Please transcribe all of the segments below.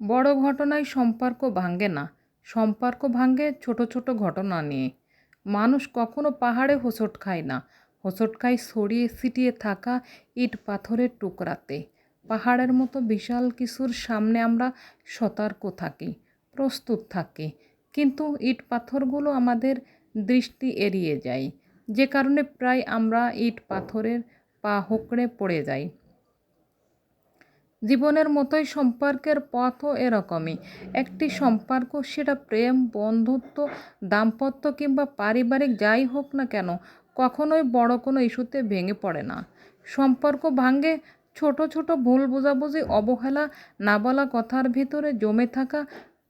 বড় ঘটনায় সম্পর্ক ভাঙ্গে না। সম্পর্ক ভাঙ্গে ছোট ছোট ঘটনা নিয়ে। মানুষ কখনো পাহাড়ে হোঁচট খায় না। হোঁচট খায় ছড়িয়ে ছিটিয়ে থাকা ইট পাথরের টুকরাতে। পাহাড়ের মতো বিশাল কিছুর সামনে আমরা সতর্ক থাকি, প্রস্তুত থাকি। কিন্তু ইট পাথরগুলো আমাদের দৃষ্টি এড়িয়ে যায়। যে কারণে প্রায় আমরা ইট পাথরের পা হোকড়ে পড়ে যাই। জীবনের মতোই সম্পর্কের পথও এরকমই। একটি সম্পর্ক সেটা প্রেম, বন্ধুত্ব, দাম্পত্য কিংবা পারিবারিক যাই হোক না কেন, কখনোই বড় কোনো ইস্যুতে ভেঙে পড়ে না। সম্পর্ক ভাঙ্গে ছোট ছোট ভুল বোঝাবুঝি, অবহেলা না বলা কথার ভিতরে জমে থাকা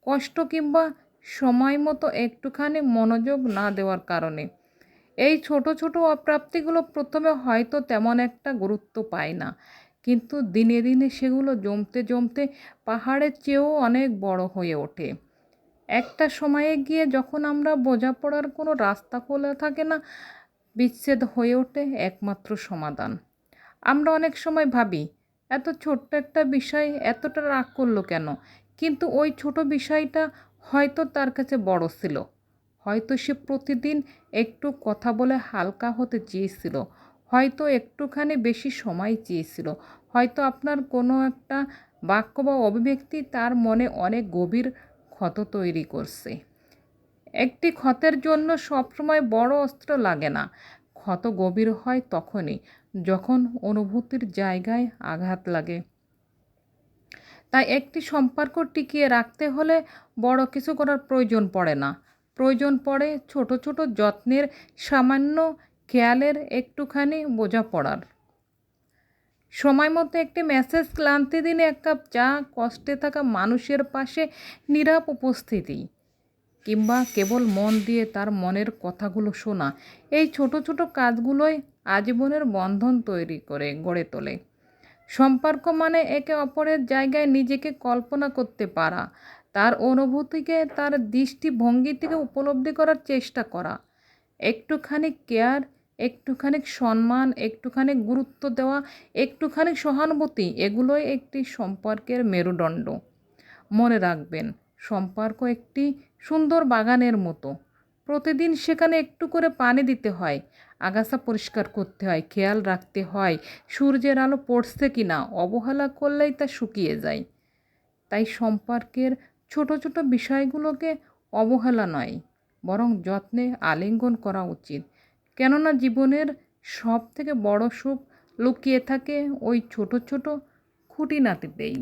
কষ্ট কিংবা সময় মতো একটুখানি মনোযোগ না দেওয়ার কারণে। এই ছোট ছোট অপ্রাপ্তিগুলো প্রথমে হয়তো তেমন একটা গুরুত্ব পায় না। কিন্তু দিনে দিনে সেগুলো জমতে জমতে পাহাড়ের চেয়েও অনেক বড় হয়ে ওঠে। একটা সময়ে গিয়ে যখন আমরা বোঝাপড়ার কোনো রাস্তা খোলা থাকে না, বিচ্ছেদ হয়ে ওঠে একমাত্র সমাধান। আমরা অনেক সময় ভাবি, এত ছোট্ট একটা বিষয় এতটা রাগ করল কেন? কিন্তু ওই ছোট বিষয়টা হয়তো তার কাছে বড় ছিল। হয়তো সে প্রতিদিন একটু কথা বলে হালকা হতে চেয়েছিল। হয়তো একটুখানি বেশি সময় চেয়েছিল। হয়তো আপনার কোনো একটা বাক্য বা অভিব্যক্তি তার মনে অনেক গভীর ক্ষত তৈরি করছে। একটি ক্ষতের জন্য সবসময় বড় অস্ত্র লাগে না। ক্ষত গভীর হয় তখনই, যখন অনুভূতির জায়গায় আঘাত লাগে। তাই একটি সম্পর্ক টিকিয়ে রাখতে হলে বড় কিছু করার প্রয়োজন পড়ে না। প্রয়োজন পড়ে ছোট ছোট যত্নের সামান্য খেয়ালের একটুখানি বোঝাপড়ার সময় মতো একটি মেসেজ ক্লান্তি দিনে এক কাপ চা, কষ্টে থাকা মানুষের পাশে নীরব উপস্থিতি, কিংবা কেবল মন দিয়ে তার মনের কথাগুলো শোনা, এই ছোট ছোট কাজগুলোই আজীবনের বন্ধন তৈরি করে, গড়ে তোলে। সম্পর্ক মানে একে অপরের জায়গায় নিজেকে কল্পনা করতে পারা, তার অনুভূতিকে তার দৃষ্টিভঙ্গি থেকে উপলব্ধি করার চেষ্টা করা, একটুখানি কেয়ার একটুখানি সম্মান একটুখানি গুরুত্ব দেওয়া একটুখানি সহানুভূতি, এগুলোই একটি সম্পর্কের মেরুদণ্ড। মনে রাখবেন, সম্পর্ক একটি সুন্দর বাগানের মতো। প্রতিদিন সেখানে একটু করে পানি দিতে হয়, আগাছা পরিষ্কার করতে হয়, খেয়াল রাখতে হয়, সূর্যের আলো পড়ছে কি না, অবহেলা করলেই তা শুকিয়ে যায়। তাই সম্পর্কের ছোট ছোট বিষয়গুলোকে অবহেলা নয়, বরং যত্নে আলিঙ্গন করা উচিত। কেননা জীবনের সব থেকে বড়ো সুখ লুকিয়ে থাকে ওই ছোটো ছোটো খুঁটিনাটিতেই